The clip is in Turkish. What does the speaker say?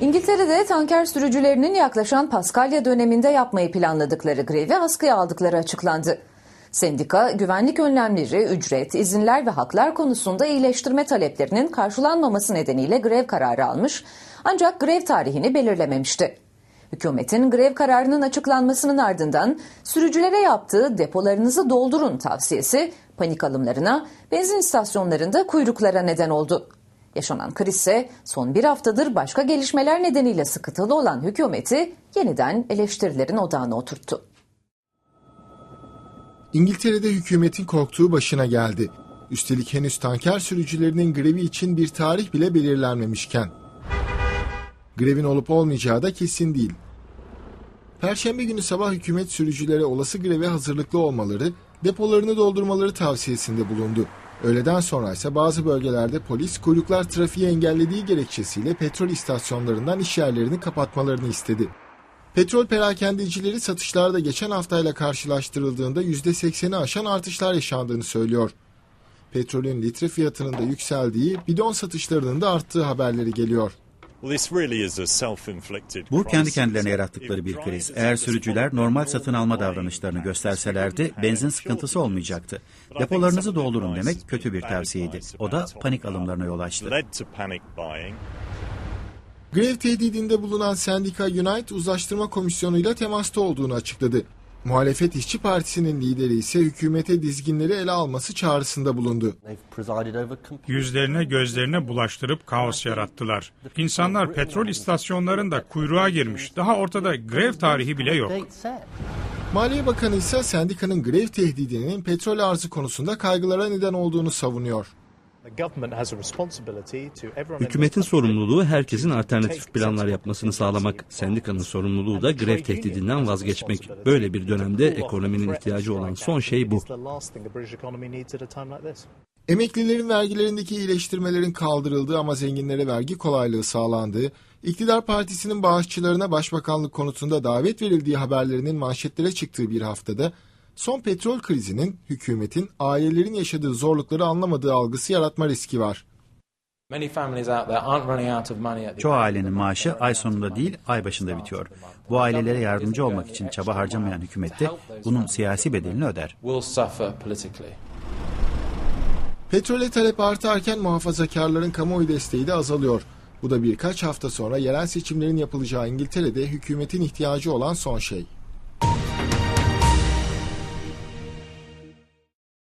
İngiltere'de tanker sürücülerinin yaklaşan Paskalya döneminde yapmayı planladıkları grevi askıya aldıkları açıklandı. Sendika, güvenlik önlemleri, ücret, izinler ve haklar konusunda iyileştirme taleplerinin karşılanmaması nedeniyle grev kararı almış ancak grev tarihini belirlememişti. Hükümetin grev kararının açıklanmasının ardından sürücülere yaptığı depolarınızı doldurun tavsiyesi panik alımlarına, benzin istasyonlarında kuyruklara neden oldu. Yaşanan kriz ise son bir haftadır başka gelişmeler nedeniyle sıkıntılı olan hükümeti yeniden eleştirilerin odağına oturttu. İngiltere'de hükümetin korktuğu başına geldi. Üstelik henüz tanker sürücülerinin grevi için bir tarih bile belirlenmemişken. Grevin olup olmayacağı da kesin değil. Perşembe günü sabah hükümet sürücülere olası greve hazırlıklı olmaları, depolarını doldurmaları tavsiyesinde bulundu. Öğleden sonra ise bazı bölgelerde polis kuyruklar trafiği engellediği gerekçesiyle petrol istasyonlarından iş yerlerini kapatmalarını istedi. Petrol perakendecileri satışlarda geçen haftayla karşılaştırıldığında %80'i aşan artışlar yaşandığını söylüyor. Petrolün litre fiyatının da yükseldiği, bidon satışlarının da arttığı haberleri geliyor. Bu kendi kendilerine yarattıkları bir kriz. Eğer sürücüler normal satın alma davranışlarını gösterselerdi benzin sıkıntısı olmayacaktı. Depolarınızı doldurun demek kötü bir tavsiyeydi. O da panik alımlarına yol açtı. Grev tehdidinde bulunan sendika Unite uzlaştırma komisyonuyla temasta olduğunu açıkladı. Muhalefet İşçi Partisi'nin lideri ise hükümete dizginleri ele alması çağrısında bulundu. Yüzlerine gözlerine bulaştırıp kaos yarattılar. İnsanlar petrol istasyonlarında kuyruğa girmiş. Daha ortada grev tarihi bile yok. Maliye Bakanı ise sendikanın grev tehdidinin petrol arzı konusunda kaygılara neden olduğunu savunuyor. Hükümetin sorumluluğu herkesin alternatif planlar yapmasını sağlamak. Sendikanın sorumluluğu da grev tehdidinden vazgeçmek. Böyle bir dönemde ekonominin ihtiyacı olan son şey bu. Emeklilerin vergilerindeki iyileştirmelerin kaldırıldığı ama zenginlere vergi kolaylığı sağlandığı, iktidar partisinin bağışçılarına başbakanlık konutunda davet verildiği haberlerinin manşetlere çıktığı bir haftada, son petrol krizinin hükümetin ailelerin yaşadığı zorlukları anlamadığı algısı yaratma riski var. Çoğu ailenin maaşı ay sonunda değil ay başında bitiyor. Bu ailelere yardımcı olmak için çaba harcamayan hükümet de bunun siyasi bedelini öder. Petrole talep artarken muhafazakarların kamuoyu desteği de azalıyor. Bu da birkaç hafta sonra yerel seçimlerin yapılacağı İngiltere'de hükümetin ihtiyacı olan son şey.